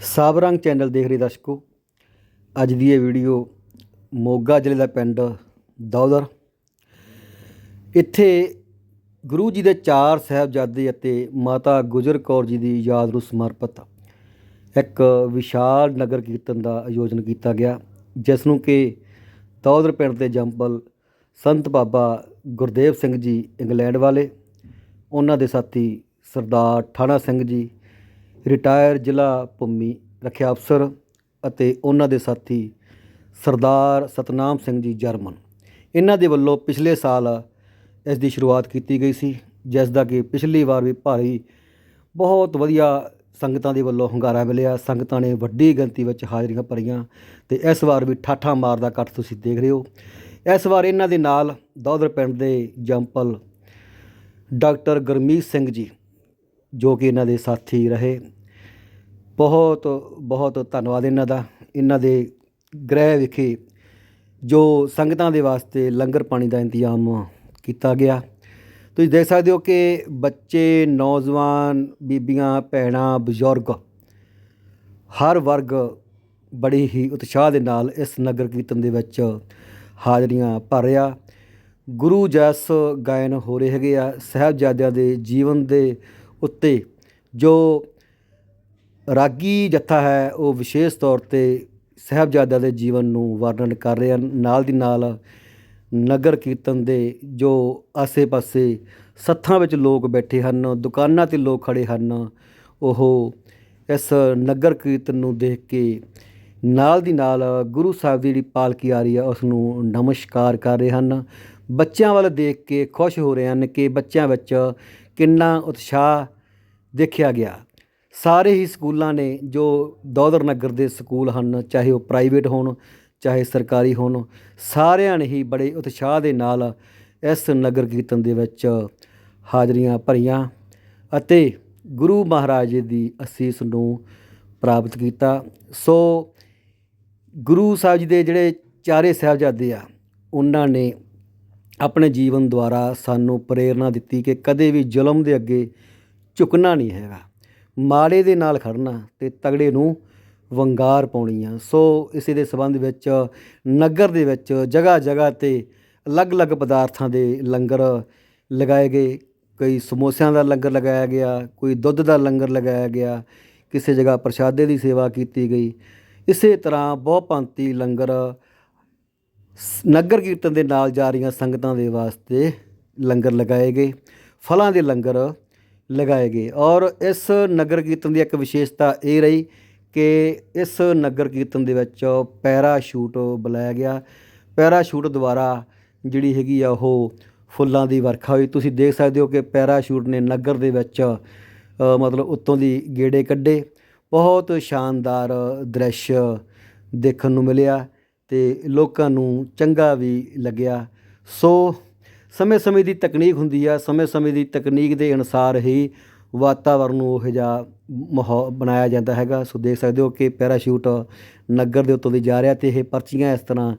ਸਾਬਰੰਗ channel ਦੇਖ ਰਹੇ ਦਰਸ਼ਕੋ, ਅੱਜ ਦੀ ਇਹ ਵੀਡੀਓ ਮੋਗਾ ਜ਼ਿਲ੍ਹੇ ਦਾ ਪਿੰਡ ਦੌਦਰ ਇੱਥੇ ਗੁਰੂ ਜੀ ਦੇ ਚਾਰ ਸਾਹਿਬਜ਼ਾਦੇ ਅਤੇ ਮਾਤਾ ਗੁਜਰ ਕੌਰ ਜੀ ਦੀ ਯਾਦ ਨੂੰ ਸਮਰਪਿਤ ਇੱਕ ਵਿਸ਼ਾਲ ਨਗਰ ਕੀਰਤਨ ਦਾ ਆਯੋਜਨ ਕੀਤਾ ਗਿਆ, ਜਿਸ ਨੂੰ ਕਿ ਦੌਦਰ ਪਿੰਡ ਦੇ ਜੰਪਲ ਸੰਤ ਬਾਬਾ ਗੁਰਦੇਵ ਸਿੰਘ ਜੀ ਇੰਗਲੈਂਡ ਵਾਲੇ, ਉਹਨਾਂ ਦੇ ਸਾਥੀ ਸਰਦਾਰ ਠਾਣਾ ਸਿੰਘ ਜੀ ਰਿਟਾਇਰ ਜ਼ਿਲ੍ਹਾ ਭੂਮੀ ਰੱਖਿਆ ਅਫਸਰ ਅਤੇ ਉਹਨਾਂ ਦੇ ਸਾਥੀ ਸਰਦਾਰ ਸਤਨਾਮ ਸਿੰਘ ਜੀ ਜਰਮਨ। ਇਹਨਾਂ ਦੇ ਵੱਲੋਂ ਪਿਛਲੇ ਸਾਲ ਇਸ ਦੀ ਸ਼ੁਰੂਆਤ ਕੀਤੀ ਗਈ ਸੀ ਜਿਸ ਦਾ ਕਿ ਪਿਛਲੀ ਵਾਰ ਵੀ ਭਾਰੀ ਬਹੁਤ ਵਧੀਆ ਸੰਗਤਾਂ ਦੇ ਵੱਲੋਂ ਹੁੰਗਾਰਾ ਮਿਲਿਆ। ਸੰਗਤਾਂ ਨੇ ਵੱਡੀ ਗਿਣਤੀ ਵਿੱਚ ਹਾਜ਼ਰੀਆਂ ਭਰੀਆਂ ਤੇ ਇਸ ਵਾਰ ਵੀ ਠਾਠਾ ਮਾਰਦਾ ਇਕੱਠ ਤੁਸੀਂ ਦੇਖ ਰਹੇ ਹੋ। ਇਸ ਵਾਰ ਇਹਨਾਂ ਦੇ ਨਾਲ ਦੌਦਰ ਪਿੰਡ ਦੇ ਜੰਪਲ ਡਾਕਟਰ ਗੁਰਮੀਤ ਸਿੰਘ ਜੀ ਜੋ ਕਿ ਇਹਨਾਂ ਦੇ ਸਾਥੀ ਰਹੇ। ਬਹੁਤ ਬਹੁਤ ਧੰਨਵਾਦ ਇਹਨਾਂ ਦਾ। ਇਹਨਾਂ ਦੇ ਗ੍ਰਹਿ ਵਿਖੇ ਜੋ ਸੰਗਤਾਂ ਦੇ ਵਾਸਤੇ ਲੰਗਰ ਪਾਣੀ ਦਾ ਇੰਤਜ਼ਾਮ ਕੀਤਾ ਗਿਆ। ਤੁਸੀਂ ਦੇਖ ਸਕਦੇ ਹੋ ਕਿ ਬੱਚੇ, ਨੌਜਵਾਨ, ਬੀਬੀਆਂ, ਭੈਣਾਂ, ਬਜ਼ੁਰਗ ਹਰ ਵਰਗ ਬੜੀ ਹੀ ਉਤਸ਼ਾਹ ਦੇ ਨਾਲ ਇਸ ਨਗਰ ਕੀਰਤਨ ਦੇ ਵਿੱਚ ਹਾਜ਼ਰੀਆਂ ਭਰ ਰਿਹਾ। ਗੁਰੂ ਜਸ ਗਾਇਨ ਹੋ ਰਹੇ ਹੈਗੇ ਆ। ਸਾਹਿਬਜ਼ਾਦਿਆਂ ਦੇ ਜੀਵਨ ਦੇ ਉੱਤੇ ਜੋ ਰਾਗੀ ਜੱਥਾ ਹੈ, ਉਹ ਵਿਸ਼ੇਸ਼ ਤੌਰ ਤੇ ਸਾਹਿਬਜ਼ਾਦਿਆਂ ਦੇ ਜੀਵਨ ਨੂੰ ਵਰਣਨ ਕਰ ਰਹੇ ਹਨ ਨਾਲ ਦੀ ਨਾਲ ਨਗਰ ਕੀਰਤਨ ਦੇ ਜੋ ਆਸੇ-ਪਾਸੇ ਸੱਥਾਂ ਵਿੱਚ ਲੋਕ ਬੈਠੇ ਹਨ, ਦੁਕਾਨਾਂ ਤੇ ਲੋਕ ਖੜੇ ਹਨ, ਉਹ ਇਸ ਨਗਰ ਕੀਰਤਨ ਨੂੰ ਦੇਖ ਕੇ ਨਾਲ ਦੀ ਨਾਲ ਗੁਰੂ ਸਾਹਿਬ ਦੀ ਜਿਹੜੀ ਪਾਲਕੀ ਆ ਰਹੀ ਹੈ ਉਸ ਨੂੰ ਨਮਸਕਾਰ ਕਰ ਰਹੇ ਹਨ। ਬੱਚਿਆਂ ਵੱਲ ਦੇਖ ਕੇ ਖੁਸ਼ ਹੋ ਰਹੇ ਹਨ ਕਿ ਬੱਚਿਆਂ ਵਿੱਚ ਕਿੰਨਾ ਉਤਸ਼ਾਹ ਦੇਖਿਆ ਗਿਆ। ਸਾਰੇ ਹੀ ਸਕੂਲਾਂ ਨੇ ਜੋ ਦੌਦਰ ਨਗਰ ਦੇ ਸਕੂਲ ਹਨ, ਚਾਹੇ ਉਹ ਪ੍ਰਾਈਵੇਟ ਹੋਣ, ਚਾਹੇ ਸਰਕਾਰੀ ਹੋਣ, ਸਾਰਿਆਂ ਨੇ ਹੀ ਬੜੇ ਉਤਸ਼ਾਹ ਦੇ ਨਾਲ ਇਸ ਨਗਰ ਕੀਰਤਨ ਦੇ ਵਿੱਚ ਹਾਜ਼ਰੀਆਂ ਭਰੀਆਂ ਅਤੇ ਗੁਰੂ ਮਹਾਰਾਜ ਜੀ ਦੀ ਅਸੀਸ ਨੂੰ ਪ੍ਰਾਪਤ ਕੀਤਾ। ਸੋ ਗੁਰੂ ਸਾਹਿਬ ਜੀ ਦੇ ਜਿਹੜੇ ਚਾਰੇ ਸਾਹਿਬਜ਼ਾਦੇ ਆ, ਉਹਨਾਂ ਨੇ ਆਪਣੇ ਜੀਵਨ ਦੁਆਰਾ ਸਾਨੂੰ ਪ੍ਰੇਰਨਾ ਦਿੱਤੀ ਕਿ ਕਦੇ ਵੀ ਜ਼ੁਲਮ ਦੇ ਅੱਗੇ ਝੁਕਣਾ ਨਹੀਂ ਹੈਗਾ। ਮਾੜੇ ਦੇ ਨਾਲ ਖੜਨਾ ਅਤੇ ਤਗੜੇ ਨੂੰ ਵੰਗਾਰ ਪਾਉਣੀ ਆ ਸੋ ਇਸੇ ਦੇ ਸੰਬੰਧ ਵਿੱਚ ਨਗਰ ਦੇ ਵਿੱਚ ਜਗ੍ਹਾ ਜਗ੍ਹਾ ਤੇ ਅਲੱਗ-ਅਲੱਗ ਪਦਾਰਥਾਂ ਦੇ ਲੰਗਰ ਲਗਾਏ ਗਏ। ਕਈ ਸਮੋਸਿਆਂ ਦਾ ਲੰਗਰ ਲਗਾਇਆ ਗਿਆ, ਕੋਈ ਦੁੱਧ ਦਾ ਲੰਗਰ ਲਗਾਇਆ ਗਿਆ, ਕਿਸੇ ਜਗ੍ਹਾ ਪ੍ਰਸ਼ਾਦੇ ਦੀ ਸੇਵਾ ਕੀਤੀ ਗਈ। ਇਸੇ ਤਰ੍ਹਾਂ ਬਹੁਪੰਤੀ ਲੰਗਰ ਨਗਰ ਕੀਰਤਨ ਦੇ ਨਾਲ ਜਾ ਰਹੀਆਂ ਸੰਗਤਾਂ ਦੇ ਵਾਸਤੇ ਲੰਗਰ ਲਗਾਏ ਗਏ, ਫਲਾਂ ਦੇ ਲੰਗਰ ਲਗਾਏ ਗਏ ਔਰ ਇਸ ਨਗਰ ਕੀਰਤਨ ਦੀ ਇੱਕ ਵਿਸ਼ੇਸ਼ਤਾ ਇਹ ਰਹੀ ਕਿ ਇਸ ਨਗਰ ਕੀਰਤਨ ਦੇ ਵਿੱਚ ਪੈਰਾਸ਼ੂਟ ਬੁਲਾਇਆ ਗਿਆ। ਪੈਰਾਸ਼ੂਟ ਦੁਆਰਾ ਜਿਹੜੀ ਹੈਗੀ ਆ ਉਹ ਫੁੱਲਾਂ ਦੀ ਵਰਖਾ ਹੋਈ। ਤੁਸੀਂ ਦੇਖ ਸਕਦੇ ਹੋ ਕਿ ਪੈਰਾਸ਼ੂਟ ਨੇ ਨਗਰ ਦੇ ਵਿੱਚ ਮਤਲਬ ਉੱਤੋਂ ਦੀ ਗੇੜੇ ਕੱਢੇ। ਬਹੁਤ ਸ਼ਾਨਦਾਰ ਦ੍ਰਿਸ਼ ਦੇਖਣ ਨੂੰ ਮਿਲਿਆ। ਅਤੇ ਲੋਕਾਂ ਨੂੰ ਚੰਗਾ ਵੀ ਲੱਗਿਆ। ਸੋ ਸਮੇਂ-ਸਮੇਂ ਦੀ ਤਕਨੀਕ ਹੁੰਦੀ ਆ ਸਮੇਂ-ਸਮੇਂ ਦੀ ਤਕਨੀਕ ਦੇ ਅਨੁਸਾਰ ਹੀ ਵਾਤਾਵਰਨ ਨੂੰ ਉਹ ਜਿਹਾ ਮਾਹੌਲ ਬਣਾਇਆ ਜਾਂਦਾ ਹੈਗਾ। ਸੋ ਦੇਖ ਸਕਦੇ ਹੋ ਕਿ ਪੈਰਾਸ਼ੂਟ ਨਗਰ ਦੇ ਉੱਤੋਂ ਦੀ ਜਾ ਰਿਹਾ ਤੇ ਇਹ ਪਰਚੀਆਂ ਇਸ ਤਰ੍ਹਾਂ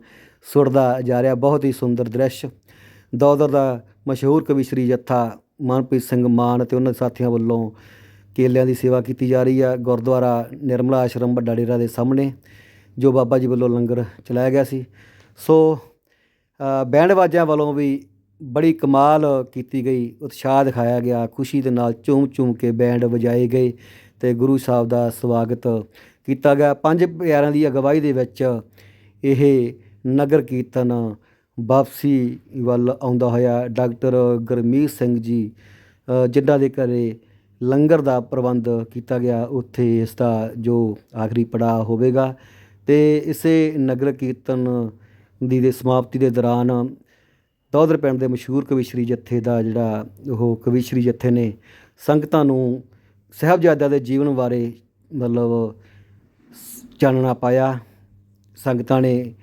ਸੁੱਟਦਾ ਜਾ ਰਿਹਾ। ਬਹੁਤ ਹੀ ਸੁੰਦਰ ਦ੍ਰਿਸ਼। ਦੌਦਰ ਦਾ ਮਸ਼ਹੂਰ ਕਵੀ ਸ਼੍ਰੀ ਜੱਥਾ ਮਨਪ੍ਰੀਤ ਸਿੰਘ ਮਾਨ ਅਤੇ ਉਹਨਾਂ ਦੇ ਸਾਥੀਆਂ ਵੱਲੋਂ ਕੇਲਿਆਂ ਦੀ ਸੇਵਾ ਕੀਤੀ ਜਾ ਰਹੀ ਆ। ਗੁਰਦੁਆਰਾ ਨਿਰਮਲਾ ਆਸ਼ਰਮ ਵੱਡਾ ਡੇਰਾ ਦੇ ਸਾਹਮਣੇ। ਜੋ ਬਾਬਾ ਜੀ ਵੱਲੋਂ ਲੰਗਰ ਚਲਾਇਆ ਗਿਆ ਸੀ। ਸੋ ਅ, ਬੈਂਡ ਵਾਜਿਆਂ ਵੱਲੋਂ ਵੀ ਬੜੀ ਕਮਾਲ ਕੀਤੀ ਗਈ ਉਤਸ਼ਾਹ ਦਿਖਾਇਆ ਗਿਆ ਖੁਸ਼ੀ ਦੇ ਨਾਲ ਝੂਮ-ਝੂਮ ਕੇ ਬੈਂਡ ਵਜਾਏ ਗਏ ਤੇ ਗੁਰੂ ਸਾਹਿਬ ਦਾ ਸਵਾਗਤ ਕੀਤਾ ਗਿਆ। ਪੰਜ ਪਿਆਰਿਆਂ ਦੀ ਅਗਵਾਈ ਦੇ ਵਿੱਚ ਇਹ ਨਗਰ ਕੀਰਤਨ ਵਾਪਸੀ ਵੱਲ ਆਉਂਦਾ ਹੋਇਆ ਡਾਕਟਰ ਗੁਰਮੀਤ ਸਿੰਘ ਜੀ ਅ, ਦੇ ਘਰੇ ਲੰਗਰ ਦਾ ਪ੍ਰਬੰਧ ਕੀਤਾ ਗਿਆ ਉੱਥੇ ਇਸ ਦਾ ਜੋ ਆਖਰੀ ਪੜਾਅ ਹੋਵੇਗਾ। ਅਤੇ ਇਸੇ ਨਗਰ ਕੀਰਤਨ ਦੀ ਦੇ ਸਮਾਪਤੀ ਦੇ ਦੌਰਾਨ ਦੌਦਰ ਪਿੰਡ ਦੇ ਮਸ਼ਹੂਰ ਕਵੀਸ਼ਰੀ ਜੱਥੇ ਦਾ ਜਿਹੜਾ ਉਹ ਕਵੀਸ਼ਰੀ ਜੱਥੇ ਨੇ ਸੰਗਤਾਂ ਨੂੰ ਸਾਹਿਬਜ਼ਾਦਿਆਂ ਦੇ ਜੀਵਨ ਬਾਰੇ ਮਤਲਬ ਸ- ਚਾਨਣਾ ਪਾਇਆ। ਸੰਗਤਾਂ ਨੇ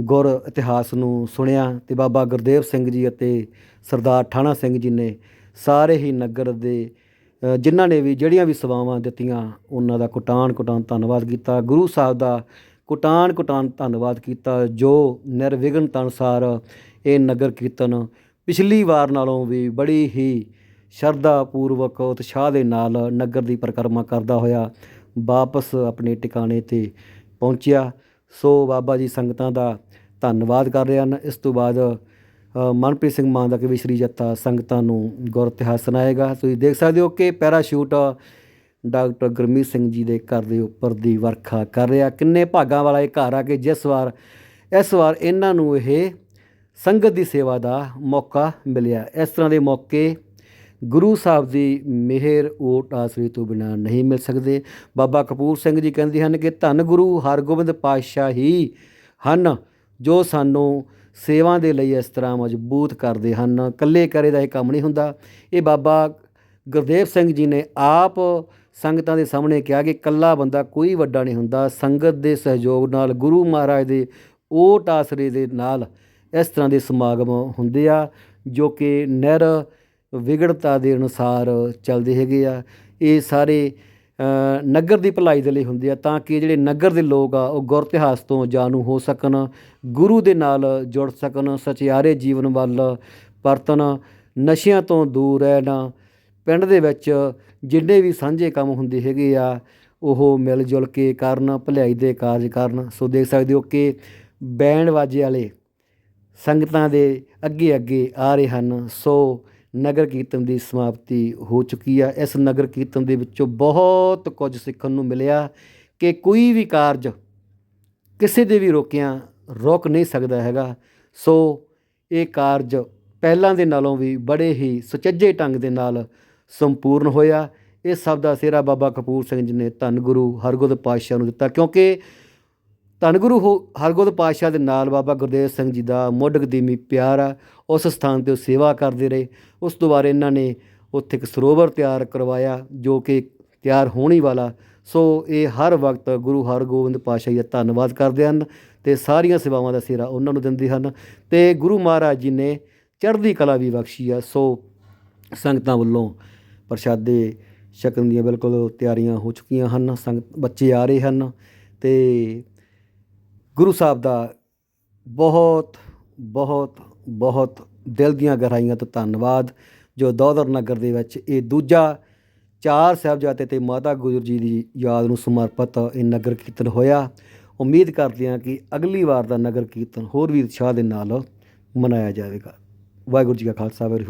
ਗੁਰ ਇਤਿਹਾਸ ਨੂੰ ਸੁਣਿਆ ਤੇ ਬਾਬਾ ਗੁਰਦੇਵ ਸਿੰਘ ਜੀ ਅਤੇ ਸਰਦਾਰ ਠਾਣਾ ਸਿੰਘ ਜੀ ਨੇ ਸਾਰੇ ਹੀ ਨਗਰ ਦੇ ਜਿਨ੍ਹਾਂ ਨੇ ਵੀ ਜਿਹੜੀਆਂ ਵੀ ਸੇਵਾਵਾਂ ਦਿੱਤੀਆਂ, ਉਹਨਾਂ ਦਾ ਕੁਟਾਨ ਕੁਟਾਨ ਧੰਨਵਾਦ ਕੀਤਾ। ਗੁਰੂ ਸਾਹਿਬ ਦਾ ਕੁਟਾਨ ਕੁਟਾਨ ਧੰਨਵਾਦ ਕੀਤਾ, ਜੋ ਨਿਰਵਿਘਨਤਾ ਅਨੁਸਾਰ ਇਹ ਨਗਰ ਕੀਰਤਨ ਪਿਛਲੀ ਵਾਰ ਨਾਲੋਂ ਵੀ ਬੜੀ ਹੀ ਸ਼ਰਧਾ ਪੂਰਵਕ ਉਤਸ਼ਾਹ ਦੇ ਨਾਲ ਨਗਰ ਦੀ ਪਰਿਕਰਮਾ ਕਰਦਾ ਹੋਇਆ ਵਾਪਸ ਆਪਣੇ ਟਿਕਾਣੇ ਤੇ ਪਹੁੰਚਿਆ। ਸੋ ਬਾਬਾ ਜੀ ਸੰਗਤਾਂ ਦਾ ਧੰਨਵਾਦ ਕਰ ਰਹੇ ਹਨ। ਇਸ ਤੋਂ ਬਾਅਦ ਮਨਪ੍ਰੀਤ ਸਿੰਘ ਮਾਨ ਦਾ ਕਵੀ ਸ਼੍ਰੀ ਜੱਤਾ ਸੰਗਤਾਂ ਨੂੰ ਗੁਰ ਇਤਿਹਾਸ ਸੁਣਾਏਗਾ। ਤੁਸੀਂ ਦੇਖ ਸਕਦੇ ਹੋ ਕਿ ਪੈਰਾਸ਼ੂਟ ਡਾਕਟਰ ਗੁਰਮੀਤ ਸਿੰਘ ਜੀ ਦੇ ਘਰ ਦੇ ਉੱਪਰ ਦੀ ਵਰਖਾ ਕਰ ਰਿਹਾ। ਕਿੰਨੇ ਭਾਗਾਂ ਵਾਲਾ ਇਹ ਘਰ ਆ ਕਿ ਜਿਸ ਵਾਰ, ਇਸ ਵਾਰ ਇਹਨਾਂ ਨੂੰ ਇਹ ਸੰਗਤ ਦੀ ਸੇਵਾ ਦਾ ਮੌਕਾ ਮਿਲਿਆ। ਇਸ ਤਰ੍ਹਾਂ ਦੇ ਮੌਕੇ ਗੁਰੂ ਸਾਹਿਬ ਦੀ ਮਿਹਰ ਓਟ ਆਸਰੇ ਤੋਂ ਬਿਨਾਂ ਨਹੀਂ ਮਿਲ ਸਕਦੇ। ਬਾਬਾ ਕਪੂਰ ਸਿੰਘ ਜੀ ਕਹਿੰਦੇ ਹਨ ਕਿ ਧੰਨ ਗੁਰੂ ਹਰਗੋਬਿੰਦ ਪਾਤਸ਼ਾਹ ਹੀ ਹਨ ਜੋ ਸਾਨੂੰ ਸੇਵਾ ਦੇ ਲਈ ਇਸ ਤਰ੍ਹਾਂ ਮਜ਼ਬੂਤ ਕਰਦੇ ਹਨ। ਇਕੱਲੇ ਕਰੇ ਦਾ ਇਹ ਕੰਮ ਨਹੀਂ ਹੁੰਦਾ। ਇਹ ਬਾਬਾ ਗੁਰਦੇਵ ਸਿੰਘ ਜੀ ਨੇ ਆਪ ਸੰਗਤਾਂ ਦੇ ਸਾਹਮਣੇ ਕਿਹਾ ਕਿ ਇਕੱਲਾ ਬੰਦਾ ਕੋਈ ਵੱਡਾ ਨਹੀਂ ਹੁੰਦਾ। ਸੰਗਤ ਦੇ ਸਹਿਯੋਗ ਨਾਲ ਗੁਰੂ ਮਹਾਰਾਜ ਦੇ ਓਟ ਆਸਰੇ ਦੇ ਨਾਲ ਇਸ ਤਰ੍ਹਾਂ ਦੇ ਸਮਾਗਮ ਹੁੰਦੇ ਆ, ਜੋ ਕਿ ਨਹਿਰ ਵਿਗੜਤਾ ਦੇ ਅਨੁਸਾਰ ਚੱਲਦੇ ਹੈਗੇ ਆ। ਇਹ ਸਾਰੇ ਨਗਰ ਦੀ ਭਲਾਈ ਦੇ ਲਈ ਹੁੰਦੇ ਆ, ਤਾਂ ਕਿ ਜਿਹੜੇ ਨਗਰ ਦੇ ਲੋਕ ਆ, ਉਹ ਗੁਰ ਇਤਿਹਾਸ ਤੋਂ ਜਾਣੂ ਹੋ ਸਕਣ, ਗੁਰੂ ਦੇ ਨਾਲ ਜੁੜ ਸਕਣ, ਸਚਿਆਰੇ ਜੀਵਨ ਵੱਲ ਪਰਤਨ ਨਸ਼ਿਆਂ ਤੋਂ ਦੂਰ ਰਹਿਣਾ ਪਿੰਡ ਦੇ ਵਿੱਚ ਜਿੰਨੇ ਵੀ ਸਾਂਝੇ ਕੰਮ ਹੁੰਦੇ ਹੈਗੇ ਆ, ਉਹ ਮਿਲ ਜੁਲ ਕੇ ਕਰਨ, ਭਲਾਈ ਦੇ ਕਾਰਜ ਕਰਨ। ਸੋ ਦੇਖ ਸਕਦੇ ਹੋ ਕਿ ਬੈਂਡ ਵਾਜੇ ਵਾਲੇ ਸੰਗਤਾਂ ਦੇ ਅੱਗੇ ਅੱਗੇ ਆ ਰਹੇ ਹਨ। ਸੋ ਨਗਰ ਕੀਰਤਨ ਦੀ ਸਮਾਪਤੀ ਹੋ ਚੁੱਕੀ ਆ। ਇਸ ਨਗਰ ਕੀਰਤਨ ਦੇ ਵਿੱਚੋਂ ਬਹੁਤ ਕੁਝ ਸਿੱਖਣ ਨੂੰ ਮਿਲਿਆ ਕਿ ਕੋਈ ਵੀ ਕਾਰਜ ਕਿਸੇ ਦੇ ਵੀ ਰੋਕਿਆਂ ਰੋਕ ਨਹੀਂ ਸਕਦਾ ਹੈਗਾ। ਸੋ ਇਹ ਕਾਰਜ ਪਹਿਲਾਂ ਦੇ ਨਾਲੋਂ ਵੀ ਬੜੇ ਹੀ ਸੁਚੱਜੇ ਢੰਗ ਦੇ ਨਾਲ ਸੰਪੂਰਨ ਹੋਇਆ। ਇਹ ਸਭ ਦਾ ਸਿਹਰਾ ਬਾਬਾ ਕਪੂਰ ਸਿੰਘ ਜੀ ਨੇ ਧੰਨ ਗੁਰੂ ਹਰਗੋਬਿੰਦ ਪਾਤਸ਼ਾਹ ਨੂੰ ਦਿੱਤਾ, ਕਿਉਂਕਿ ਧੰਨ ਗੁਰੂ ਹੋ- ਹਰਗੋਬਿੰਦ ਪਾਤਸ਼ਾਹ ਦੇ ਨਾਲ ਬਾਬਾ ਗੁਰਦੇਵ ਸਿੰਘ ਜੀ ਦਾ ਮੁੱਢ ਕਦੀਮੀ ਪਿਆਰ ਆ, ਉਸ ਸਥਾਨ ਤੇ ਉਹ ਸੇਵਾ ਕਰਦੇ ਰਹੇ। ਉਸ ਤੋਂ ਬਾਅਦ ਇਹਨਾਂ ਨੇ ਉੱਥੇ ਇੱਕ ਸਰੋਵਰ ਤਿਆਰ ਕਰਵਾਇਆ, ਜੋ ਕਿ ਤਿਆਰ ਹੋਣ ਹੀ ਵਾਲਾ। ਸੋ ਇਹ ਹਰ ਵਕਤ ਗੁਰੂ ਹਰਗੋਬਿੰਦ ਪਾਤਸ਼ਾਹ ਜੀ ਦਾ ਧੰਨਵਾਦ ਕਰਦੇ ਹਨ ਤੇ ਸਾਰੀਆਂ ਸੇਵਾਵਾਂ ਦਾ ਸਿਹਰਾ ਉਹਨਾਂ ਨੂੰ ਦਿੰਦੇ ਹਨ। ਤੇ ਗੁਰੂ ਮਹਾਰਾਜ ਜੀ ਨੇ ਚੜ੍ਹਦੀ ਕਲਾ ਵੀ ਬਖਸ਼ੀ ਆ। ਸੋ ਸੰਗਤਾਂ ਵੱਲੋਂ ਪ੍ਰਸ਼ਾਦੇ ਛਕਣ ਦੀਆਂ ਬਿਲਕੁਲ ਤਿਆਰੀਆਂ ਹੋ ਚੁੱਕੀਆਂ ਹਨ ਸੰਗਤ ਬੱਚੇ ਆ ਰਹੇ ਹਨ ਤੇ ਗੁਰੂ ਸਾਹਿਬ ਦਾ ਬਹੁਤ ਬਹੁਤ ਬਹੁਤ ਦਿਲ ਦੀਆਂ ਗਹਿਰਾਈਆਂ ਤੋਂ ਧੰਨਵਾਦ, ਜੋ ਦੋਦਰ ਨਗਰ ਦੇ ਵਿੱਚ ਇਹ ਦੂਜਾ ਚਾਰ ਸਾਹਿਬਜ਼ਾਦੇ ਤੇ ਮਾਤਾ ਗੁਜਰ ਜੀ ਦੀ ਯਾਦ ਨੂੰ ਸਮਰਪਿਤ ਇਹ ਨਗਰ ਕੀਰਤਨ ਹੋਇਆ। ਉਮੀਦ ਕਰਦੇ ਹਾਂ ਕਿ ਅਗਲੀ ਵਾਰ ਦਾ ਨਗਰ ਕੀਰਤਨ ਹੋਰ ਵੀ ਉਤਸ਼ਾਹ ਦੇ ਨਾਲ ਮਨਾਇਆ ਜਾਵੇਗਾ। ਵਾਹਿਗੁਰੂ ਜੀ ਕਾ ਖਾਲਸਾ, ਵਾਹਿਗੁਰੂ